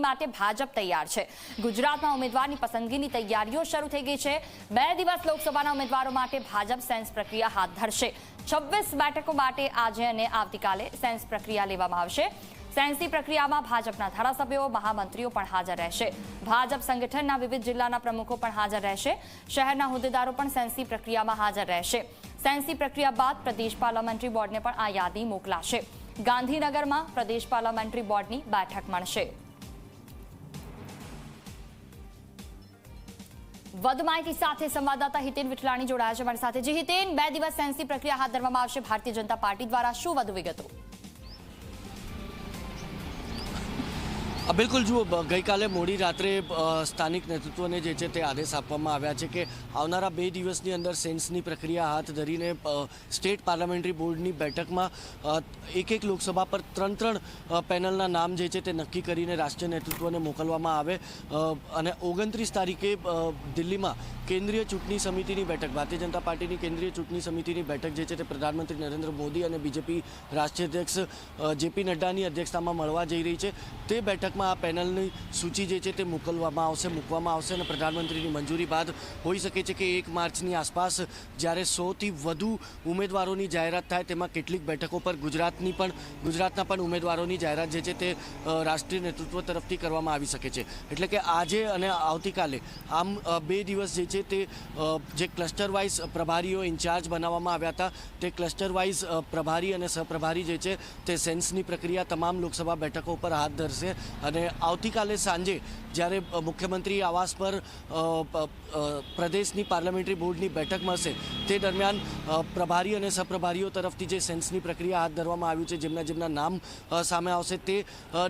ચૂંટણી માટે ભાજપ તૈયાર છે. ગુજરાતમાં ઉમેદવારની પસંદગીની તૈયારીઓ શરૂ થઈ ગઈ છે. બે દિવસ લોકસભાના ઉમેદવારો માટે ભાજપ સેન્સ પ્રક્રિયા હાથ ધરશે. છવ્વીસ બેઠકો માટે આજે અને આવતીકાલે સેન્સ પ્રક્રિયા લેવામાં આવશે. સેન્સની પ્રક્રિયામાં ભાજપના ધારાસભ્યો, મહામંત્રીઓ પણ હાજર રહેશે. ભાજપ સંગઠનના વિવિધ જિલ્લાના પ્રમુખો પણ હાજર રહેશે. શહેરના હોદ્દેદારો પણ સેન્સની પ્રક્રિયામાં હાજર રહેશે. સેન્સની પ્રક્રિયા બાદ પ્રદેશ પાર્લામેન્ટરી બોર્ડને પણ આ યાદી મોકલાશે. ગાંધીનગરમાં પ્રદેશ પાર્લામેન્ટરી બોર્ડની બેઠક મળશે. વધુ માહિતી સાથે સંવાદદાતા હિતેન વિઠલાણી જોડાયા છે મારી સાથે. જે હિતેન, બે દિવસ સેન્સની પ્રક્રિયા હાથ ધરવામાં આવશે. ભારતીય જનતા પાર્ટી દ્વારા શું વધુ વિગતો? બિલકુલ જુઓ ગઈકાલે મોડી રાત્રે સ્થાનિક નેતૃત્વને જે છે તે આદેશ આપવામાં આવ્યા છે કે આવનારા બે દિવસની અંદર સેન્સની પ્રક્રિયા હાથ ધરીને સ્ટેટ પાર્લામેન્ટરી બોર્ડની બેઠકમાં એક એક લોકસભા પર ત્રણ ત્રણ પેનલના નામ જે છે તે નક્કી કરીને રાષ્ટ્રીય નેતૃત્વને મોકલવામાં આવે. અને ઓગણત્રીસ તારીખે દિલ્હીમાં કેન્દ્રીય ચૂંટણી સમિતિની બેઠક, ભારતીય જનતા પાર્ટીની કેન્દ્રીય ચૂંટણી સમિતિની બેઠક જે છે તે પ્રધાનમંત્રી નરેન્દ્ર મોદી અને બીજેપી રાષ્ટ્રીય અધ્યક્ષ જેપી નડ્ડાની અધ્યક્ષતામાં મળવા જઈ રહી છે. તે બેઠકમાં આ પેનલની સૂચિ જે છે તે મોકલવામાં આવશે, મૂકવામાં આવશે અને પ્રધાનમંત્રીની મંજૂરી બાદ હોઈ શકે છે કે એક માર્ચની આસપાસ જ્યારે સોથી વધુ ઉમેદવારોની જાહેરાત થાય તેમાં કેટલીક બેઠકો પર ગુજરાતની પણ, ગુજરાતના પણ ઉમેદવારોની જાહેરાત જે છે તે રાષ્ટ્રીય નેતૃત્વ તરફથી કરવામાં આવી શકે છે. એટલે કે આજે અને આવતીકાલે આમ બે દિવસ જે છે તે જે ક્લસ્ટર વાઇઝ પ્રભારીઓ ઇન્ચાર્જ બનાવવામાં આવ્યા હતા, તે ક્લસ્ટર વાઇઝ પ્રભારી અને સહપ્રભારી જે છે તે સેન્સની પ્રક્રિયા તમામ લોકસભા બેઠકો પર હાથ ધરશે. અને આવતીકાલે સાંજે જ્યારે મુખ્યમંત્રી આવાસ પર પ્રદેશની પાર્લામેન્ટરી બોર્ડની બેઠક મળશે, તે દરમિયાન પ્રભારી અને સહપ્રભારીઓ તરફથી જે સેન્સની પ્રક્રિયા હાથ ધરવામાં આવ્યું છે, જેમના જેમના નામ સામે આવશે, તે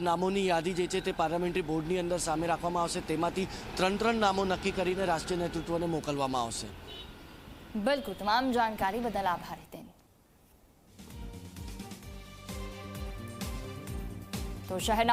નામોની યાદી જે છે તે પાર્લામેન્ટરી બોર્ડની અંદર સામે રાખવામાં આવશે, તેમાંથી ત્રણ ત્રણ નામો નક્કી કરીને રાષ્ટ્રીય નેતૃત્વને મોકલવામાં આવશે. બિલકુલ, તમામ જાણકારી બદલ આભાર તો શહેરના